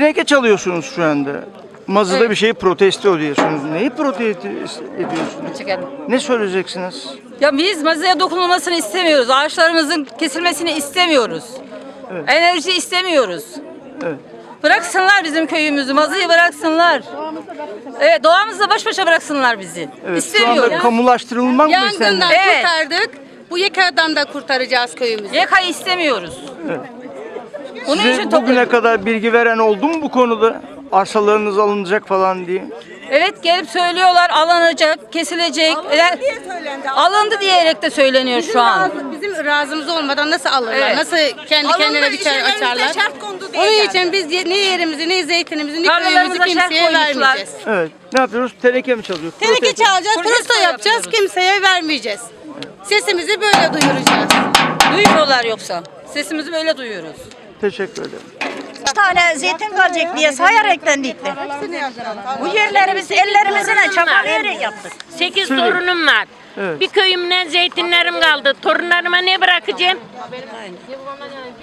teneke çalıyorsunuz şu anda. Mazıda bir şeyi protesto ediyorsunuz. Neyi protesto ediyorsunuz? Çekelim. Ne söyleyeceksiniz? Ya biz mazaya dokunulmasını istemiyoruz. Ağaçlarımızın kesilmesini istemiyoruz. Enerji istemiyoruz. Evet. Bıraksınlar bizim köyümüzü, mazıyı bıraksınlar. Evet, doğamızla baş başa bıraksınlar bizi. Evet, şu anda İstemiyoruz. kamulaştırılmak mı Yangından istenmiyor? Evet. kurtardık. Bu yekadan da kurtaracağız köyümüzü. YK'yı istemiyoruz. Bunun Size için bugüne topluyoruz. kadar bilgi veren oldu mu bu konuda? Arsalarınız alınacak falan diye. Evet gelip söylüyorlar alınacak, kesilecek. Yani alındı diyerek de söyleniyor şu an. Razı- bizim razımız olmadan nasıl alırlar? Evet. Nasıl kendi Alındı, kendine biçer işlerimize açarlar? şart kondu diye Onun geldi. için biz ye- ne yerimizi, ne zeytinimizi, ne köyümüzü kimseye vermeyeceğiz. Evet. Ne yapıyoruz? Teneke mi çalıyor? Teneke Protesto. çalacağız, Protesto yapacağız, yapıyoruz. kimseye vermeyeceğiz. Sesimizi böyle duyuracağız. Duymuyorlar yoksa. Sesimizi böyle duyuyoruz. Teşekkür ederim. Üç tane zeytin kalacak diye sayaraktan dikti. Bu yerleri biz ellerimizle çapalayarak yaptık. Sekiz Söyle. torunum var. Evet. Bir köyümden zeytinlerim kaldı. Torunlarıma ne bırakacağım?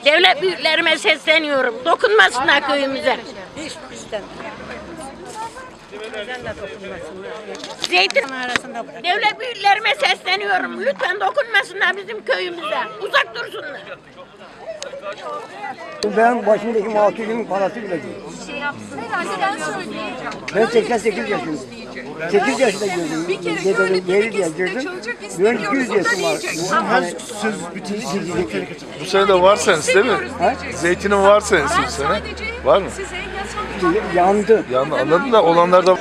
Devlet büyüklerime sesleniyorum. Dokunmasınlar köyümüze. Zeytin Devlet büyüklerime sesleniyorum. Lütfen dokunmasınlar bizim köyümüze. Uzak dursunlar. Ben başımdaki mahkumun parası bile değil. Ben 88 yaşındayım. 8 yaşında girdim. Bir kere yeri diye girdim. Ben istemiyoruz, 200 o da diyecek. Bu hani Bu sene de var senesi değil mi? Zeytinin var senesi bu sene. Var mı? Size yasak yandı. Yani anladın da olanlar da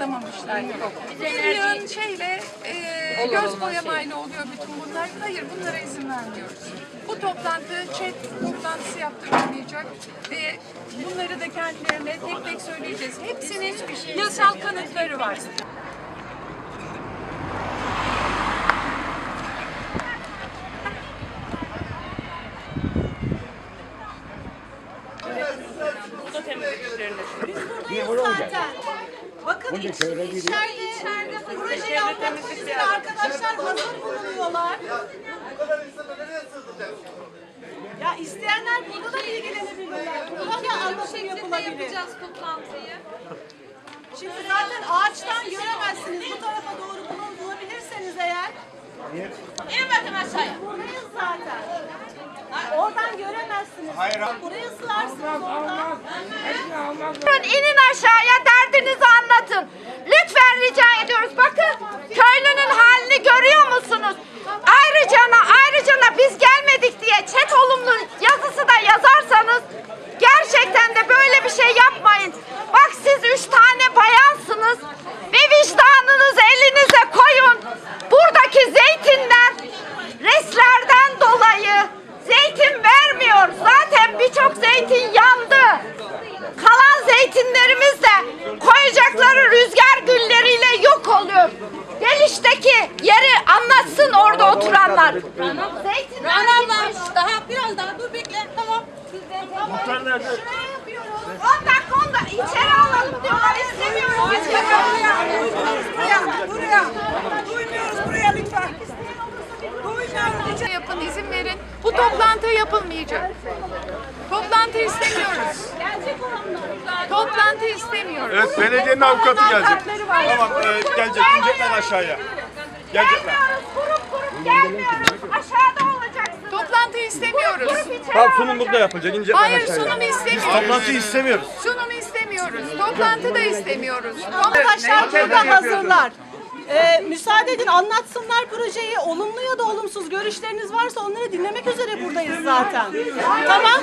alamamışlar. Milyon şeyle e, göz boyamayla oluyor bütün bunlar. Hayır bunlara izin vermiyoruz. Bu toplantı chat toplantısı yaptırılmayacak ve bunları da kendilerine tek tek söyleyeceğiz. Hepsinin yasal kanıtları var. Bakın iç, içeride, içeride proje yapmak üzere arkadaşlar hazır bulunuyorlar. Ya isteyenler burada da bilgilenebilirler. Burada da anlaşım yapılabilir. yapacağız toplantıyı. Şimdi zaten ağaçtan göremezsiniz. Bu tarafa doğru bulun, bulabilirseniz eğer. Bakın aşağıya. Buradayız zaten. Oradan göremezsiniz. Hayır. Buraya sığarsınız oradan. İnin aşağıya derdinizi anlatın. Lütfen rica ediyoruz. Bakın köylünün halini görüyor musunuz? Ayrıca ayrıca biz gelmedik diye çet olumlu yazısı da yazarsanız gerçekten de böyle bir şey yapmayın. Bak siz üç tane bayansınız ve vicdanınızı elinize koyun. Buradaki zeytinler reslerden dolayı zeytin vermiyor. Zaten birçok zeytin yandı. Kalan zeytinlerimiz de koyacakları rüzgar gülleriyle yok oluyor. Gelişteki yeri anlatsın orada oturanlar. Zeytinler Anam daha biraz daha dur bekle tamam. Şuraya yapıyoruz. 10 dakika 10 dakika içeri alalım diyorlar. İstemiyoruz. Biz Buraya, buraya. Duymuyoruz buraya lütfen. Duymuyoruz. Yapın, izin verin. Bu toplantı yapılmayacak. Toplantı istemiyoruz. Toplantı istemiyoruz. Evet belediyenin avukatı gelecek. Avukatları var. gelecek. İnecekler aşağıya. Gelecekler. Kurup kurup gelmiyoruz. Aşağıda olacaksınız. Toplantı istemiyoruz. Kurup içeri alacaksınız. yapılacak. İnce Hayır sunum istemiyoruz. istemiyoruz. Sunum istemiyoruz. Toplantı da istemiyoruz. Arkadaşlar burada hazırlar. Ee, müsaade edin anlatsınlar projeyi. Olumlu ya da olumsuz görüşleriniz varsa onları dinlemek üzere buradayız zaten. Tamam.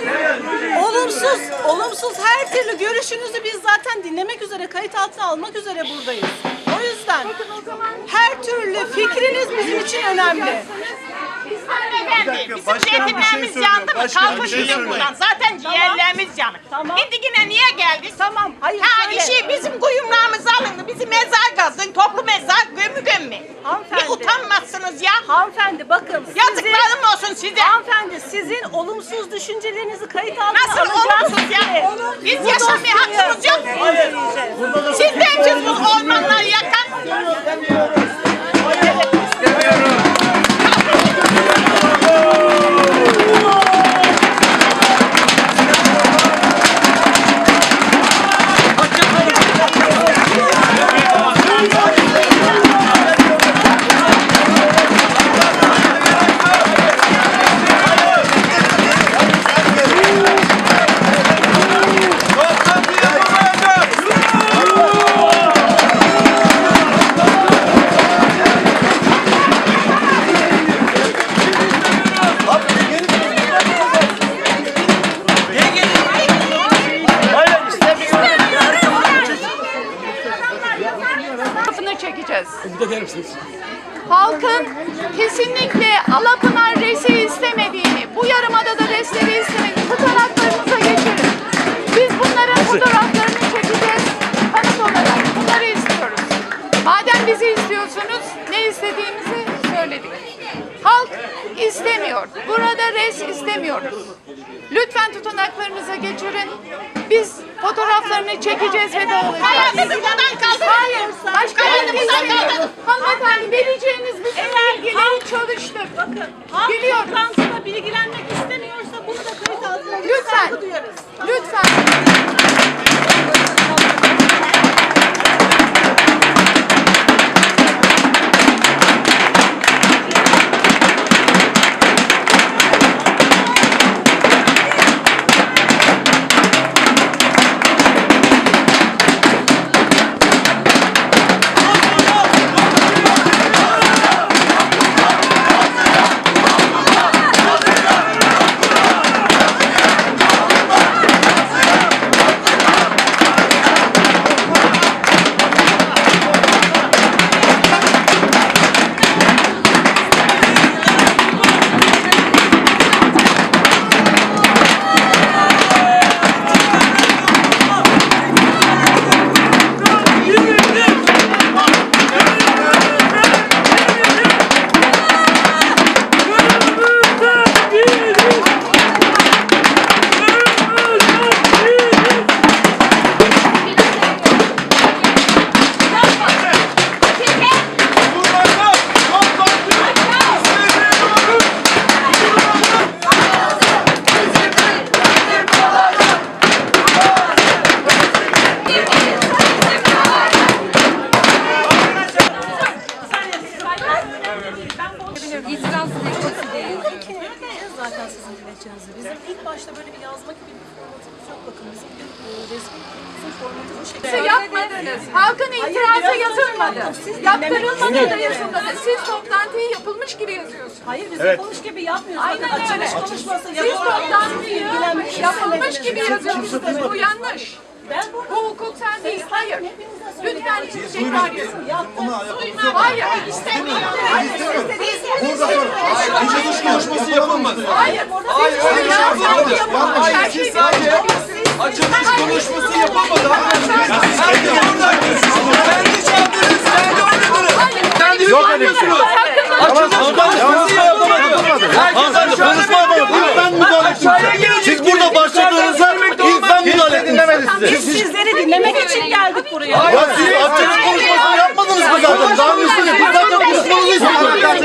Olumsuz, olumsuz her türlü görüşünüzü biz zaten dinlemek üzere, kayıt altına almak üzere buradayız. O yüzden her türlü fikriniz bizim için önemli. Bizim zeytinlerimiz yandı mı? Kalkın gidin buradan. Zaten ciğerlerimiz yanık. Gittik yine niye geldik? Tamam. Hayır Ha şöyle. işi bizim kuyumlarımız alındı. Bizi mezar kazdın. Toplu mezar gömü gömme. Hanımefendi. Bir utanmazsınız ya. Hanımefendi bakın. sizin- Yazıklarım olsun size. Hanımefendi sizin olumsuz düşüncelerinizi kayıt altına Nasıl alacağız olumsuz ya? Biz yaşamaya hakkımız yok mu? inceleyeceğiz. Siz de hepiniz bu çekeceğiz. Halkın kesinlikle Alapınar resi istemediğini, bu yarımadada resleri istemediğini fotoğraflarınıza geçirin. Biz bunların fotoğraflarını çekeceğiz. Kanıt olarak bunları istiyoruz. Madem bizi istiyorsunuz, ne istediğimizi söyledik. Halk istemiyor. Burada res istemiyoruz. Lütfen tutanaklarınıza geçirin. Biz fotoğraflarını çekeceğiz ve dağılacağız. Hayatınızı buradan kaldırın. Hayır, başka Hayatınızı bir buradan kaldırın. Hanımefendi vereceğiniz bütün bilgileri çalıştık. Bakın halk Biliyorum. toplantısında bilgilenmek istemiyorsa bunu da kayıt altına Siz yapmadınız. Halkın itirazı yazılmadı. Yaptırılmadı da yazılmadı. Siz toplantıyı yapılmış gibi yazıyorsunuz. Hayır biz yapılmış gibi yapmıyoruz. Aynen Bakın öyle. konuşması Siz toplantıyı yapılmış gibi yazıyorsunuz. Bu yanlış. Ben burada Bu hukuksal değil. Hayır. Lütfen yazın. Yaptım. Hayır. İstemiyorum. Hayır. Açılış konuşması yapılmadı. Hayır. Siz bunu yapmadınız. Hayır, siz sadece açılış konuşması yapılmadı. Kendi oradayız. Kendi çaldınız, kendi oynadınız. Bir şey. Açılış konuşması yapılmadı. Herkes konuşma yapamadı. Ben müdahale ettim. Siz burada başladığınızda ilk ben müdahale ettim. Biz sizleri dinlemek için geldik buraya. Ya siz açılış konuşmasını yapmadınız mı zaten? Daha üstüne biz zaten konuşmanızı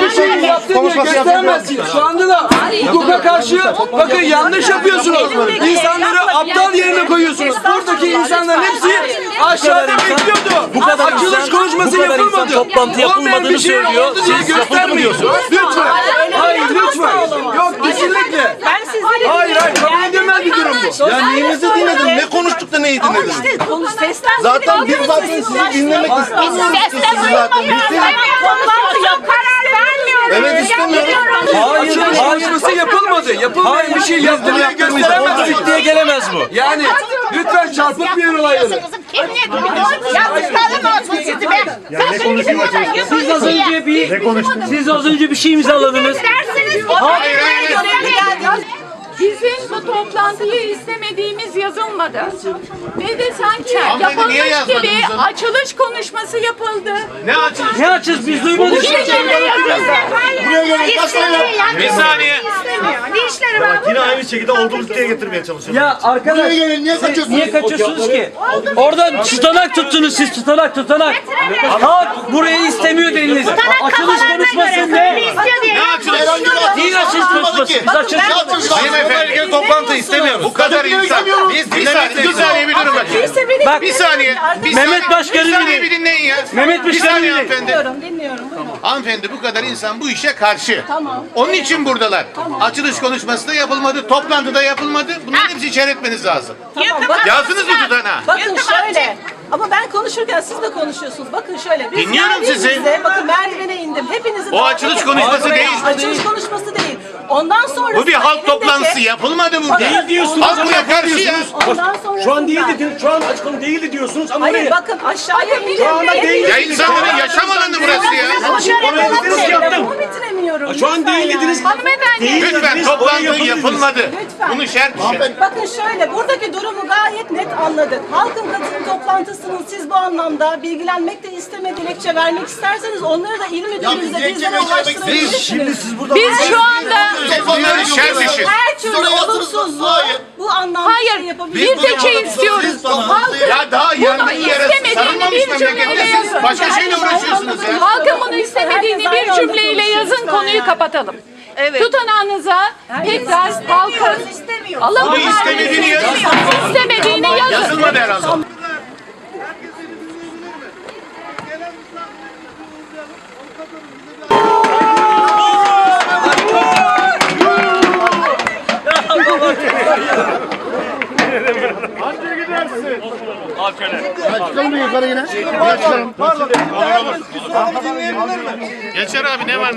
istiyorduk. Konuşması yapılmaz. Şu anda da hukuka karşı bakın yanlış yapıyorsunuz. İnsanları aptal yerine koyuyorsunuz. Buradaki insanların hepsi aşağıda bekliyordu. Bu kadar Açılış konuşması yapılmadı. toplantı yapılmadığını söylüyor. Siz göstermeyin. Lütfen. Hayır lütfen. Yok kesinlikle. Ben sizleri Hayır hayır kabul edilmez bir durum bu. Ya neyimizi dinledin? Ne konuştuk da neyi dinledin? İşte konuş sesten Zaten biz zaten sizi dinlemek istemiyoruz. Sesle Sizi zaten biz Toplantı yok. Karar. Evet istemiyorum. Hayır açılış konuşması yapılmadı. Yapılmayan bir şey yaptığını gösteremezsiniz. diye gelemez bu. Yani lütfen çarpıtmayın olayları. Kızım kim ne diyor? Yazıklarım olsun sizi be. Buradan Siz az önce bir siz az önce bir şey imzaladınız. Dersiniz Hayır, görevli geldi. Bizim bu toplantıyı istemediğimiz yazılmadı. Ve de sanki Hanımefendi, niye yapılmış yazmadınız gibi onu? açılış konuşması yapıldı. Ne açılış? Ne açız biz duymadık. Buraya gelin tane Bir saniye. Ne işleri var? Yine aynı şekilde olduğumuz ülkeye getirmeye çalışıyorlar. Ya arkadaş Buraya gelin niye siz kaçıyorsunuz? niye kaçıyorsunuz ki? Oradan tutanak tuttunuz siz tutanak tutanak. Halk burayı istemiyor dediniz. Açılış konuşması ne? Ne açılış? Değil açılış konuşması. Biz açılış Hanımefendi toplantı istemiyoruz. Bu kadar insan. Biz bir saniye, bir saniye bir durun bakayım. Bak Bir saniye. Bir Mehmet saniye, Başkan'ı Bir saniye dinleyin. bir dinleyin ya. Mehmet Bir Başkan'ı saniye dinleyin. hanımefendi. Dinliyorum, dinliyorum. Buyurun. Hanımefendi bu kadar insan bu işe karşı. Tamam. Onun için buradalar. Açılış konuşması da yapılmadı, toplantıda yapılmadı. Bunların hepsini içeri etmeniz lazım. Tamam, bakın, Yazdınız mı tutanağı? bakın şöyle. Ama ben konuşurken siz de konuşuyorsunuz. Bakın şöyle. Biz Dinliyorum sizi. geldiğimizde, Bakın merdivene indim. Hepinizi O davet açılış ettim. konuşması Hayır, değil. Açılış konuşması değil. Ondan sonra Bu bir halk toplantısı yapılmadı burada. Değil diyorsunuz Halk buraya karşı ya. Ondan sonra Şu an değil dediniz. Şu an açık konu değildi diyorsunuz ama Hayır buraya. bakın aşağıya. Şu anda değil. Ya insanların yaşam alanı burası ya. Oraya ki yaptım. Bunu bitiremiyorum. Şu an Lütfen değil ya. dediniz. Hanımefendi. Değil Lütfen dediniz, oraya toplantı yapılmadı. Lütfen. Bunu şart dışı. Bakın şöyle, buradaki durumu gayet net anladık. Halkın katılım toplantısının siz bu anlamda bilgilenmek de istemedi, dilekçe vermek isterseniz onları da il müdürlüğümüze bizlere ulaştırabilirsiniz. siz burada Biz şu anda Şart dışı. Her türlü olumsuzluğu bu anlamda Hayır, şey yapabilirsiniz. bir tek şey istiyoruz. Halkın Ya daha yandığı yere istemediğini sarılmamış bir cümleyle memlekette siz yazın. başka şeyle uğraşıyorsunuz ya. Halkın bunu istemediğini bir cümleyle yazın konuyu kapatalım. Tutanağınıza tekrar halkın alın Bunu istemediğini yazın. istemediğini yazın. Yazılmadı herhalde. Geçer abi ne var?